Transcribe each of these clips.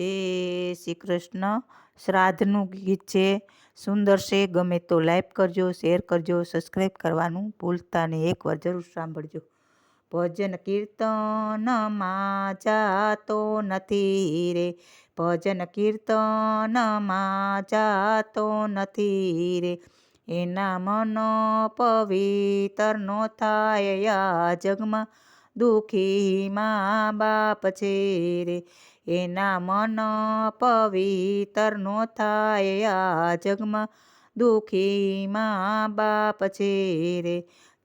જય શ્રી કૃષ્ણ. શ્રાદ્ધનું ગીત છે. સુંદર છે. ગમે તો લાઈક કરજો, શેર કરજો સબસ્ક્રાઈબ કરવાનું ભૂલતા નહીં. એકવાર જરૂર સાંભળજો. ભજન કીર્તનમાં જાતો નથી રે. ભજન કીર્તનમાં જાતો નથી રે. એના મન પવિત્ર નો થાય આ જગમાં. દુઃખી મા બાપ છે રે. એના મન પવિત્ર નો થાય આ જગમાં. દુઃખી મા બાપ છે રે.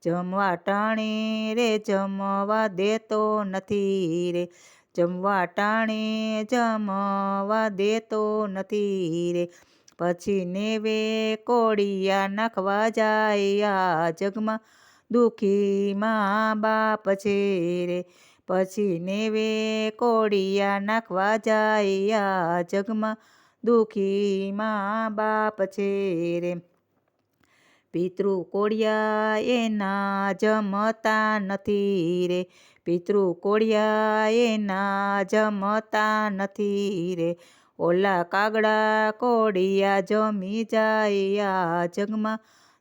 જમવા ટાણે રે, જમવા દેતો નથી રે. જમવા ટાણે, જમવા દેતો નથી રે. પછી નેવે કોડિયા નાખવા જાય આ જગમાં. દુઃખી મા બાપ છે રે. પછી નેવે કોડિયા નાખવા જાય આ જગમાં. દુઃખી મા બાપ છે રે. પિતૃ કોડિયા એના જમતા નથી રે. પિતૃ કોડિયા એના જમતા નથી રે. ઓલા કાગડા કોડિયા જમી જાય આ જગમાં.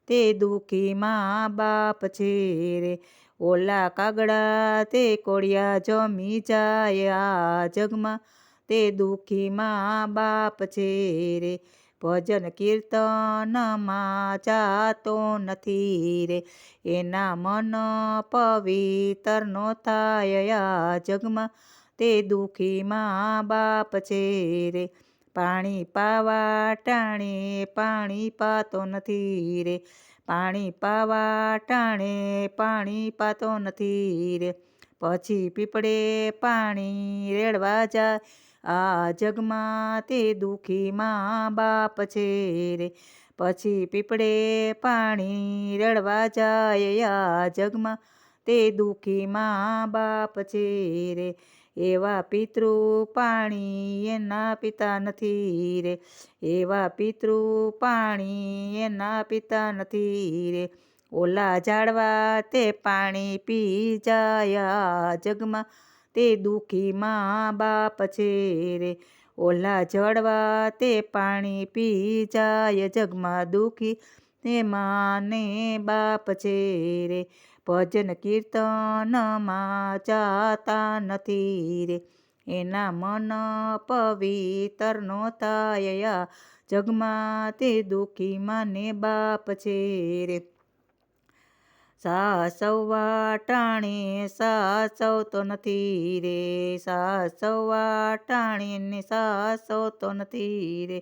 તે દુઃખી મા બાપ છે રે. ઓલા કાગડા તે કોળિયા જમી જાય આ જગમાં. તે દુઃખી મા બાપ છે રે. ભજન કીર્તનમાં જાતો નથી રે. એના મન પવિત્ર નો થાય આ જગમાં. તે દુઃખી મા બાપ છે રે. પાણી પાવા ટાણે, પાણી પાતો નથી રે. પાણી પાવા ટાણે, પાણી પાતો નથી રે. પછી પીપળે પાણી રેડવા જાય. આ જગમાં તે દુઃખી મા બાપ છે રે. પછી પીપળે પાણી રેડવા જાય. આ જગમાં તે દુઃખી મા બાપ છે રે. એવા પિતૃ પાણી એના પિતા નથી રે. એવા પિતૃ પાણી એના પિતા નથી રે. ઓલા ઝાડવા તે પાણી પી જાય જગમાં. તે દુઃખી મા બાપ છે રે. ઓલા ઝાડવા તે પાણી પી જાય જગમાં દુઃખી. તે માને બાપ છે રે. ભજન કીર્તનમાં જાતા નથી રે. એના મન પવિત્ર નો થાય જગમાં તે દુઃખી માને બાપ છે રે. સાસવા ટાણે સાસવતો નથી રે. સાસવા ટાણે ને સાસવતો નથી રે.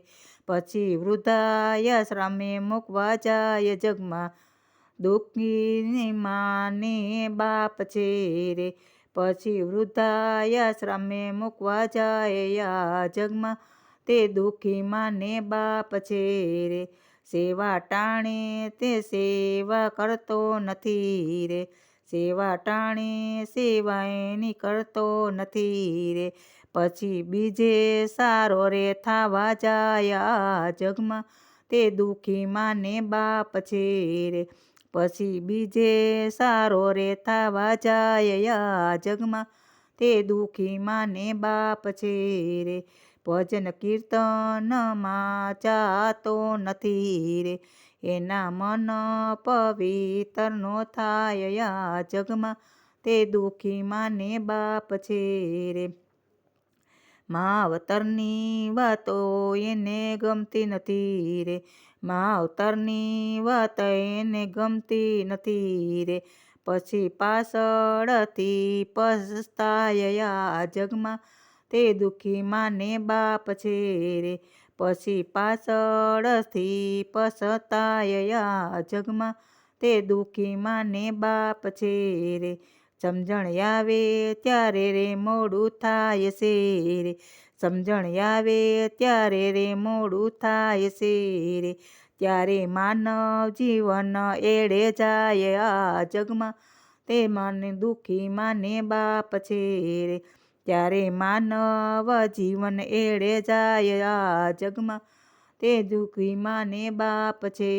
પછી વૃદ્ધાય વૃદ્ધાશ્રમે મૂકવા જાય જગમાં. દુઃખી માને બાપ છે રે પછી વૃદ્ધાશ્રમે મૂકવા જાય આ જગમાં. તે દુઃખી માને બાપ છે રે સેવા ટાણે તે સેવા કરતો નથી રે. સેવા ટાણે સેવા એની કરતો નથી રે. પછી બીજે સારો રે થાવા જાય આ જગમાં. તે દુઃખી માને બાપ છે રે પછી બીજે સારો રે થાવા જાય આ જગમાં. તે દુઃખી માને બાપ છે રે, ભજન કીર્તનમાં જાતો નથી રે. એના મન પવિત્રનો થાય આ જગમાં. તે દુઃખી માને બાપ છે રે. માવતરની વાતો એને ગમતી નથી રે. માવતરની વાત એને ગમતી નથી રે. પછી પાછળથી પસ્તાય જગમાં તે દુઃખી માને બાપ છે રે. પછી પાછળથી પછતાય આ જગમાં તે દુઃખી માને બાપ છે રે. સમજણ આવે ત્યારે રે મોડું થાય છે રે. સમજણ આવે ત્યારે રે મોડું થાય છે રે. ત્યારે માનવ જીવન એડે જાય આ જગમાં. તે માને દુઃખી માને બાપ છે રે. ત્યારે માનવ જીવન એડે જાય આ જગમાં. તે દુઃખી માને બાપ છે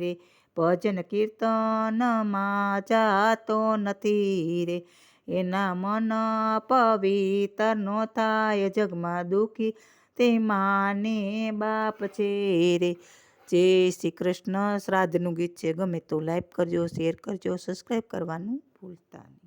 રે. ભજન કીર્તનમાં જાતો નથી રે. એના મન પવિત્ર નો થાય, જગમાં દુઃખી તે માને બાપ છે રે. જય શ્રી કૃષ્ણ. શ્રાદ્ધનું ગીત છે. ગમે તો લાઈક કરજો શેર કરજો સબસ્ક્રાઈબ કરવાનું ભૂલતા નહીં.